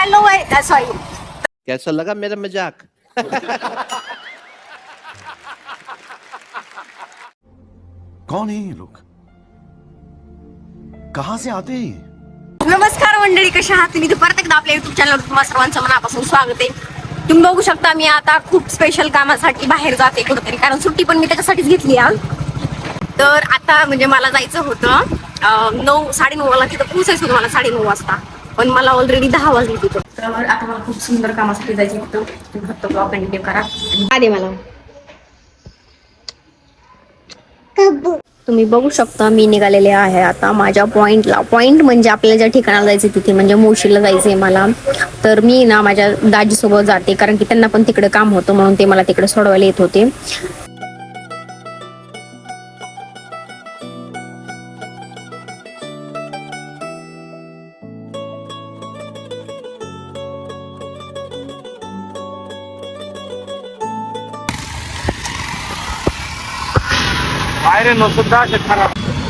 Hello sorry कैसा लगा मेरा मजाक कौन है ये लोग? कहां से आते हैं? नमस्कार मंडळी कशा आहात? तुम्ही तर परत एकदा आपल्या युट्यूब चॅनलवर तुम्हाला सर्वांचं मनापासून स्वागत आहे. तुम्ही बघू शकता मी आता खूप स्पेशल कामासाठी बाहेर जाते कुठेतरी कारण सुट्टी पण मी त्याच्यासाठीच घेतली आहे तर आता म्हणजे मला जायचं होतं अं, नऊ साडेनऊला तिथं पोचायचं होतं मला साडेनऊ वाजता. पण मला ऑलरेडी दहा वाजले तिथं. तर आता मला खूप सुंदर कामासाठी जायचं होतं. तुम्ही फक्त ब्लॉग कंटिन्यू करा. आधी मला. तुम्ही बघू शकता मी निघालेले आहे आता माझ्या पॉइंटला पॉइंट म्हणजे आपल्याला ज्या ठिकाणाला जायचं तिथे म्हणजे मोशीला जायचंय मला. तर मी ना माझ्या दाजीसोबत जाते कारण की त्यांना पण तिकडे काम होतं म्हणून ते मला तिकडे सोडवायला येत होते.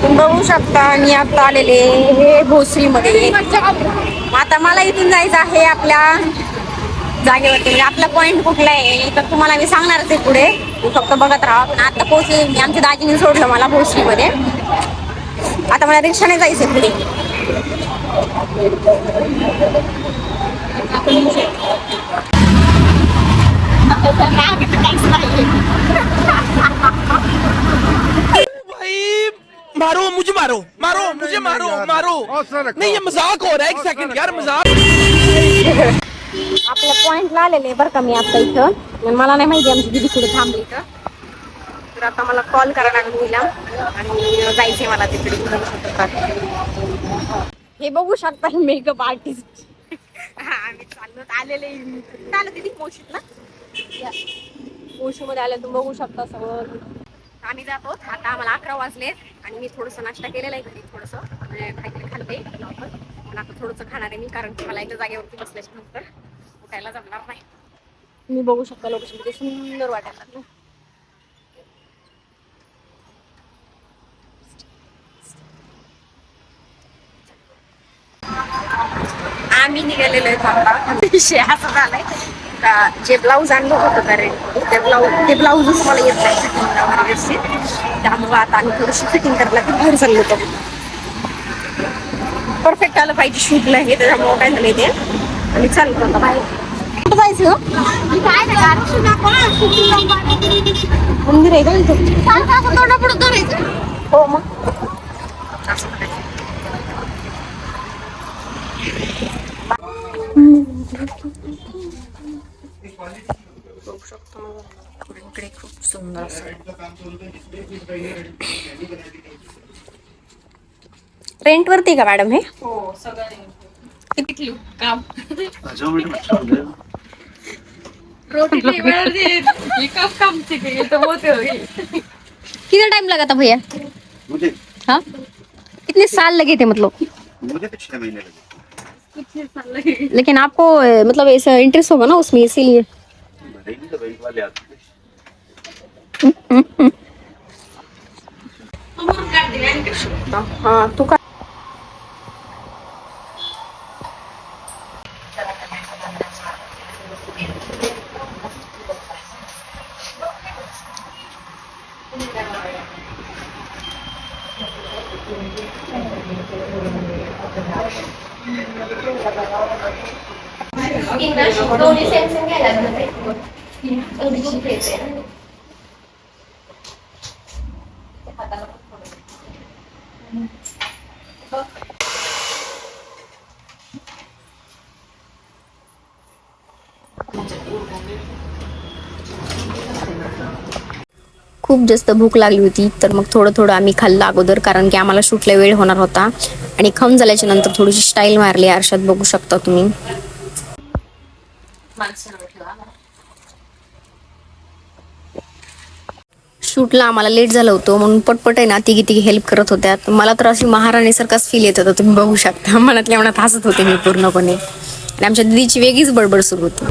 तुम्ही बघू शकता मी आता आलेले हे भोसरीमध्ये. आता मला इथून जायचं आहे आपल्या जागेवरती. म्हणजे आपला पॉइंट कुठला आहे? तर तुम्हाला मी सांगणारच आहे पुढे. फक्त बघत राहा. पण आता पोहोचले. मी आमच्या दाजीने सोडलं मला भोसरीमध्ये. आता मला रिक्षाने जायचं पुढे. मारो मारो मुझे मारो मारो। नहीं ये मजाक हो रहा है एक सेकंड यार मजाक। आपल्या पॉइंटला आलेले बरं का मी आता इथं. पण मला नाही माहिती आमची दिदी पुढे थांबली इथं. तर आता मला कॉल करा लागेल तिला आणि जायचंय मला तिकडे. हे बघू शकता मेकअप आर्टिस्ट हा आम्ही चाललो आलेले कुठं आलं तिथे मोशीत ना मोशीमध्ये आलं तुम्ही बघू शकता सगळं. आम्ही जातो. आता आम्हाला अकरा वाजलेत आणि मी थोडंसं नाश्ता केलेला आहे घरी थोडंसं. म्हणजे काहीतरी खाल्लंय. पण आता थोडंसं खाणार आहे मी कारण की मला एका जागेवरती बसल्याच्या नंतर उठायला जमणार नाही. तुम्ही बघू शकता लोकेशन किती सुंदर वाटायला. लागलं आम्ही निघालेलो आहे आता विषय असा झालाय. का जे ब्लाऊज आणलं होतं का रेड ते ब्लाऊज ते ब्लाऊजच मला येत नाही वगैरे व्यवस्थित. त्यामुळे आता आम्ही थोडीशी फिटिंग करायला की बाहेर चाललो होतो. परफेक्ट आलं पाहिजे शूटला हे त्याच्यामुळे काय झालं ते. आणि चाललो आता बाहेर. कुठं जायचं मंदिर आहे का इथं? हो मग. बघू शकतो मग इकडे खूप सुंदर असं रेंट वरती का मॅडम हे किती काम कितना टाइम लगा था भैया? मुझे हाँ? कितने साल लगे थे मतलब? मुझे तो छह महीने लगे लेकिन आपको मतलब ऐसा इंटरेस्ट होगा ना उसमें इसीलिए। हाँ। तो तो हाँ खूप जास्त भूक लागली होती तर मग थोडं थोडं आम्ही खाल्लं अगोदर कारण की आम्हाला शूटला वेळ होणार होता. आणि खाऊन झाल्याच्यानंतर थोडीशी स्टाईल मारली आरशात बघू शकता तुम्ही. शूटला आम्हाला लेट झालं होतं म्हणून पटपट आहे ना तिघी तिघी हेल्प करत होत्या. मला तर अशी महाराणीसारखाच फील येत होता तुम्ही बघू शकता. मनातल्या मनात हसत होते मी पूर्णपणे. आणि आमच्या दिदीची वेगळीच बडबड सुरू होती.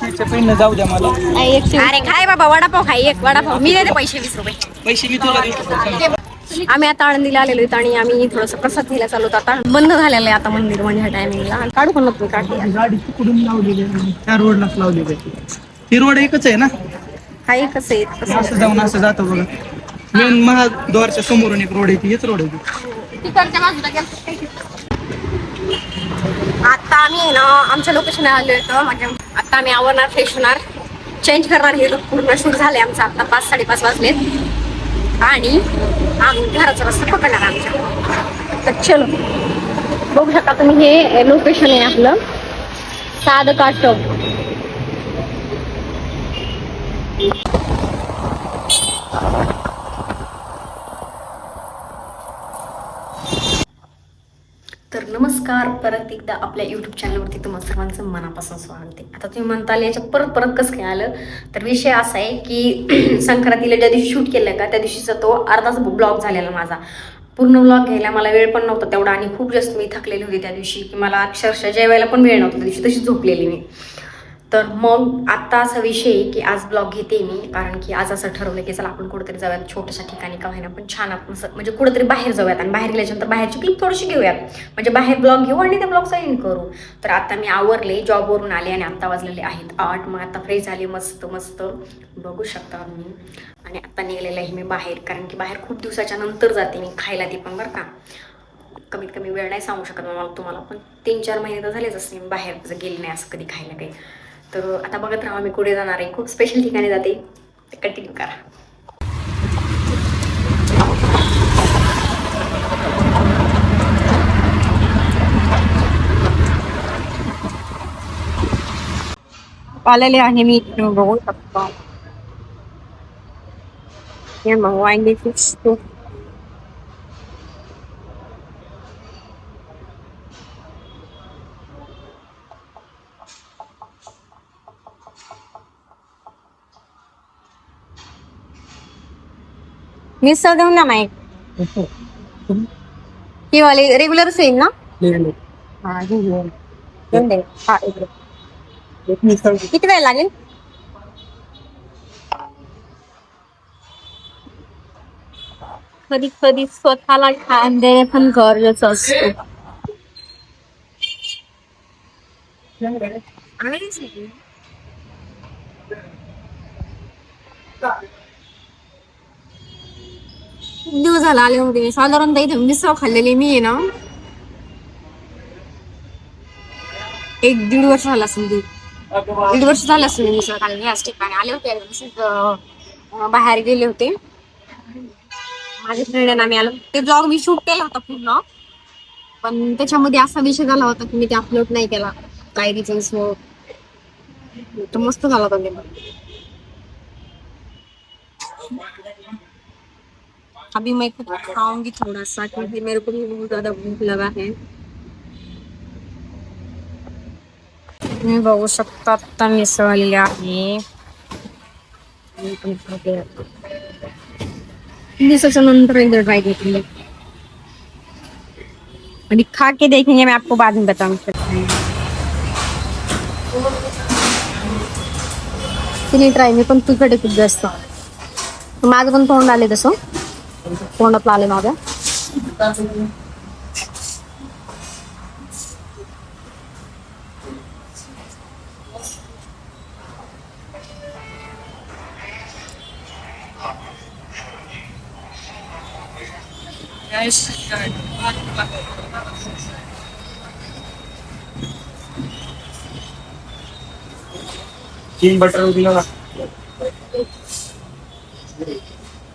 खायचं पहिलं जाऊ द्या मला. अरे खाय बाबा वडापाव खाय एक वडापाव. मी देते पैसे वीस रुपये. पैसे मी तुला देतो आम्ही आता आळंदीला आलेलो आहेत आणि आम्ही थोडस प्रसाद घ्यायला चालू होतो. आता बंद झालेलं आहे आता मंदिर म्हणजे ह्या टायमिंगला काढू पण नको काढली गाडी तिकडून लावलेली आहे. त्या रोडलाच लावलेली आहे ही रोड एकच आहे ना? काही कसं आहे कसं असं जाऊन असं जातं बघा. मेन महाद्वारच्या समोरून एक रोड आहे ती. हेच रोड आहे ती. तिकडच्या बाजूला गेलं. आता आम्ही आहे ना आमच्या लोकेशन आलो होतो म्हणजे आता आम्ही आवरणार फ्रेश होणार. चेंज करणार हे पूर्ण शूट झाले आमचं. आता पाच साडेपाच वाजलेत. आणि आम्ही घराचा रस्ता पकडणार आमच्या. तर चलो. बघू शकता तुम्ही हे लोकेशन आहे आपलं. साध काटक Thank you. नमस्कार. परत एकदा आपल्या युट्यूब चॅनलवरती तुम्हाला सर्वांचं मनापासून स्वागत आहे. आता तुम्ही म्हणताल याच्यात परत परत कसं काय आलं? तर विषय असा आहे की संक्रांतीला ज्या दिवशी शूट केलं का त्या दिवशीचा तो अर्धाच ब्लॉग झालेला माझा. पूर्ण ब्लॉग घ्यायला मला वेळ पण नव्हता तेवढा आणि खूप जास्त मी थकलेली होती त्या दिवशी की मला अक्षरशः जेवायला पण वेळ नव्हता त्या दिवशी तशी झोपलेली मी. तर मग आत्ता असा विषय की आज ब्लॉग घेते मी कारण की आज असं ठरवलं की चला आपण कुठेतरी जाऊयात छोट्याशा ठिकाणी का होईना पण छान आपण म्हणजे कुठेतरी बाहेर जाऊयात आणि बाहेर गेल्याच्यानंतर बाहेरची क्लिप थोडीशी घेऊयात. म्हणजे बाहेर ब्लॉग घेऊ आणि त्या ब्लॉगचा एंड करू. तर आता मी आवरले जॉबवरून आले आणि आत्ता वाजलेले आहेत आठ. मग आता फ्रेश झाले मस्त मस्त. बघू शकता मी आणि आता निघालेलं आहे मी बाहेर कारण की बाहेर खूप दिवसाच्या नंतर जाते मी खायला ती पण बरं का. कमीत कमी वेळ नाही सांगू शकत मला तुम्हाला पण. तीन चार महिने तर झालेच असते मी बाहेर गेले नाही असं कधी खायला काही. तर आता बघत राहा मी कुठे जाणार आहे. खूप स्पेशल ठिकाणी जाते. कंटिन्यू करा. आलेले आहे मी बघू शकतो. हे मग वांगी फिश मिसळ देऊन ना माईक ही वाली रेग्युलर सेम ना? हा ही घेऊन. दे. हा. किती वेळ लागेल? कधी कधी स्वतःला ठाण देणे पण गरजेचं असतं. खूप दिवस झाला आले होते साधारणतः इथे मिसळ खाल्लेली मी आहे ना. एक दीड वर्ष झालं असेल दीड दीड वर्ष झालं असेल मिसळ खाल्लेली याच ठिकाणी. आले होते बाहेर गेले होते. माझ्या फ्रेंड आम्ही आलो. ते ब्लॉग मी शूट केला होता पूर्ण. पण त्याच्यामध्ये असा विषय झाला होता की मी ते अपलोड नाही केला. काही रिझन्स तर मस्त झाला होता अभी मैं कुछ खाऊँगी थोड़ा सा क्योंकि मेरे को भी बहुत ज़्यादा भूख लगा है। ट्राय केली आणि खा के देखेंगे, मैं आपको बाद में बताऊँगी ट्राय मी पण तुझ्याकडे खूप जास्त माझं पण तोंडात आले माझ्या तीन बटर दिला ना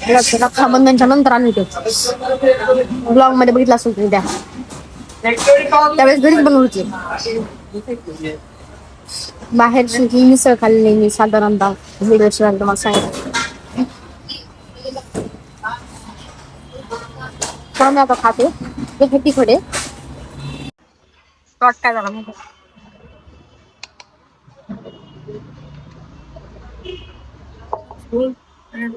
रक्षाबंधनच्या नंतर आले होते ब्लॉगमध्ये बघितलं असेल तुम्ही त्या. त्यावेळेस घरीच बनवली होती. बाहेरची ही मिसळ खाल्ली मी साधारणतः दीड वर्ष तुम्हाला सांगितलं तर आता खाते. ते किती थोडे शॉर्ट काय झाला माहिती आहे? नाही,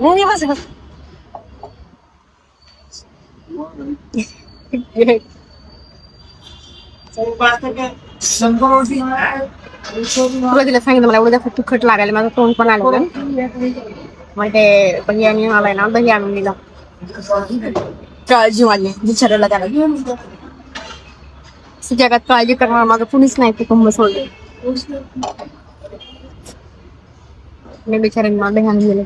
नाही, बस, बस. सुरुवातीला सांगितलं मला एवढं जास्त तिखट लागायला माझं तोंड पण आलं मग ते दही आणि आलाय ना दही आणून दिला काळजी माझी विचारायला त्याला जगात काळजी करणार माझं कुणीच नाही ते कुंभ सोडले मी बिचाऱ्याने मला दही आणून दिलं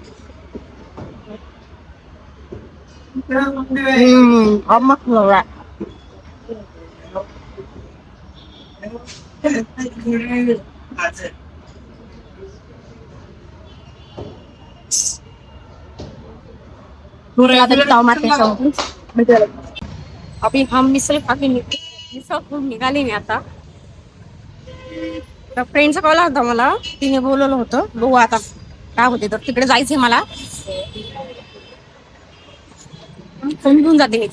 हम्म, आम्हाला बघा. आता ताव मारते जाऊन. आपली हा मिसळ खाली निघ- मिसळ खूप निघाली मी आता फ्रेंडचा कॉल होता मला तिने बोलवलं होतं बघू आता काय होते तर तिकडे जायचंय मला. समजून जाते मी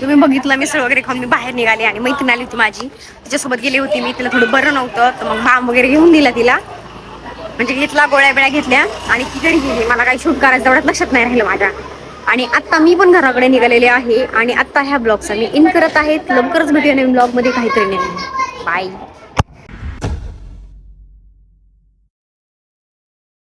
तुम्ही बघितलं मिसळ वगैरे खाऊन मी बाहेर निघाले आणि मैत्रीण आली होती माझी. तिच्यासोबत गेली होती मी तिला थोडं बरं नव्हतं तर मग बाम वगैरे घेऊन दिला तिला. म्हणजे घेतला गोळ्या बिळ्या घेतल्या आणि ती घरी गेली. मला काही शूट करायचं तेवढ्यात लक्षात नाही राहिलं माझ्या. आणि आत्ता मी पण घराकडे निघालेले आहे आणि आत्ता ह्या ब्लॉगचा मी इन करत आहे. लवकरच भेटूया नवीन ब्लॉगमध्ये. काहीतरी नाही बाय